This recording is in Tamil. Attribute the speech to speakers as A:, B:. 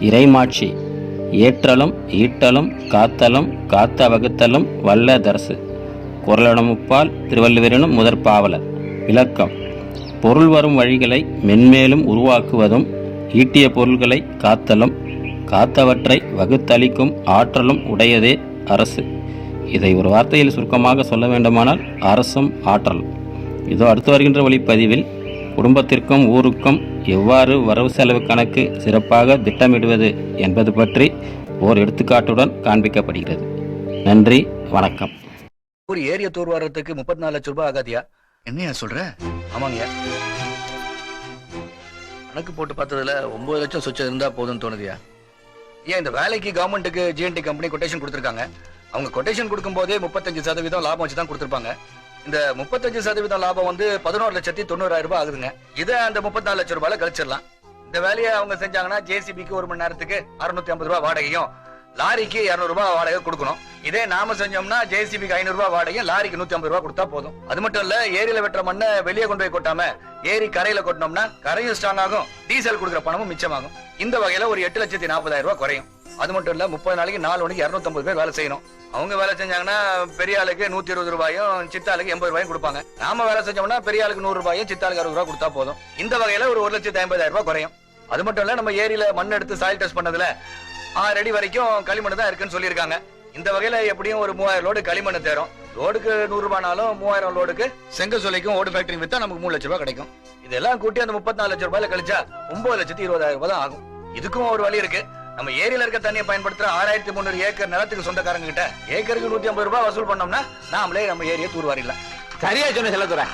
A: இறைமாட்சி ஏற்றலும் ஈட்டலும் காத்தலும் காத்த வகுத்தலும் வல்ல தரசு. குரலடமுப்பால் திருவள்ளுவரினும் முதற் பாவலர். விளக்கம். பொருள் வரும் வழிகளை மென்மேலும் உருவாக்குவதும் ஈட்டிய பொருள்களை காத்தலும் காத்தவற்றை வகுத்தளிக்கும் ஆற்றலும் உடையதே அரசு. இதை ஒரு வார்த்தையில் சுருக்கமாக சொல்ல வேண்டுமானால் அரசும் ஆற்றல் இதோ அடுத்து வருகின்ற ஒளிப்பதிவில் குடும்பத்திற்கும் ஊருக்கும் எவ்வாறு வரவு செலவு கணக்கு சிறப்பாக திட்டமிடுவது என்பது பற்றி ஓர் எடுத்துக்காட்டுடன் காண்பிக்கப்படுகிறது. நன்றி வணக்கம்.
B: ஒரு ஏரிய தூர் வர்றதுக்கு முப்பத்தி நாலு லட்சம் ரூபாய் ஆகாதியா?
C: என்னையா சொல்ற?
B: ஆமாங்க கணக்கு போட்டு பார்த்ததுல ஒன்பது லட்சம் சொச்சம் இருந்தா போதும்னு தோணுதியா ஏன் இந்த வேலைக்கு கவர்மெண்ட்டுக்கு ஜிஎன்டி கம்பெனி கொட்டேஷன் கொடுத்துருக்காங்க? அவங்க கொட்டேஷன் கொடுக்கும் போதே முப்பத்தஞ்சு சதவீதம் லாபம் வச்சு தான் கொடுத்துருப்பாங்க. இந்த முப்பத்தஞ்சு சதவீதம் லாபம் வந்து பதினோரு லட்சத்தி தொண்ணூறாயிரம் ரூபாய் ஆகுதுங்க. இதை அந்த முப்பத்தி நாலு லட்சம் ரூபாயில கழிச்சிடலாம். இந்த வேலையை அவங்க செஞ்சாங்கன்னா ஜேசிபிக்கு ஒரு மணி நேரத்துக்கு அறுநூத்தி ஐம்பது ரூபாய் வாடகையும் லாரிக்கு இருநூறு ரூபாய் வாடகை கொடுக்கணும். இதே நாம செஞ்சோம்னா ஜேசிபிக்கு ஐநூறு ரூபாய் வாடகையும் லாரிக்கு நூத்தி ஐம்பது ரூபாய் கொடுத்தா போதும். அது மட்டும் இல்ல ஏரியில வெட்டுற மண்ணை வெளியே கொண்டு போய் கொட்டாம ஏரி கரையில கொட்டினோம்னா கரையும் ஸ்ட்ராங் ஆகும். டீசல் கொடுக்குற பணமும் மிச்சமாகும். இந்த வகையில ஒரு எட்டு லட்சத்தி நாற்பதாயிரம் ரூபாய் குறையும். அது மட்டும் இல்ல முப்பது நாளைக்கு நாலு மணிக்கு இருநூத்தி பேர் வேலை செய்யணும். அவங்க வேலை செஞ்சாங்கன்னா பெரிய ஆளுக்கு நூத்தி இருபது ரூபாயும் சித்தாளுக்கு எண்பது ரூபாயும் கொடுப்பாங்க. நாம வேலை செஞ்சோம்னா பெரிய ஆளுக்கு நூறு ரூபாயும் சித்தாளுக்கு அறுபது ரூபாய் கொடுத்தா போதும். இந்த வகையில ஒரு ஒரு லட்சத்தி ஐம்பதாயிரம் ரூபாய் குறையும். அது மட்டும் இல்ல நம்ம ஏரியில மண் எடுத்து சாயில் டெஸ்ட் பண்ணதுல ஆறு அடி வரைக்கும் களிமண் தான் இருக்குன்னு சொல்லியிருக்காங்க. இந்த வகையில எப்படியும் ஒரு மூவாயிரம் லோடு களிமண் தேரும். லோடுக்கு நூறு ரூபாய்னாலும் மூவாயிரம் லோடுக்கு. செங்க சோலைக்கும் ஓடு ஃபேக்டரி வித்தா நமக்கு மூணு லட்சம் ரூபாய் கிடைக்கும். இதெல்லாம் கூட்டி அந்த முப்பத்தி நாலு லட்சம் ரூபாயில கழிச்சா ஒன்பது லட்சத்தி இருபதாயிரம் ரூபாய் தான் ஆகும். இதுக்கும் ஒரு வழி இருக்கு. நம்ம ஏரியில இருக்க தண்ணியை பயன்படுத்துற ஆறாயிரத்தி முந்நூறு ஏக்கர் நிலத்துக்கு சொந்தக்காரங்க கிட்ட ஏக்கருக்கு நூத்தி ஐம்பது ரூபாய் வசூல் பண்ணோம்னா நாமளே நம்ம ஏரியை தூர்வாரிடலாம்.
D: சரியா சொன்ன செல்லத்துறை.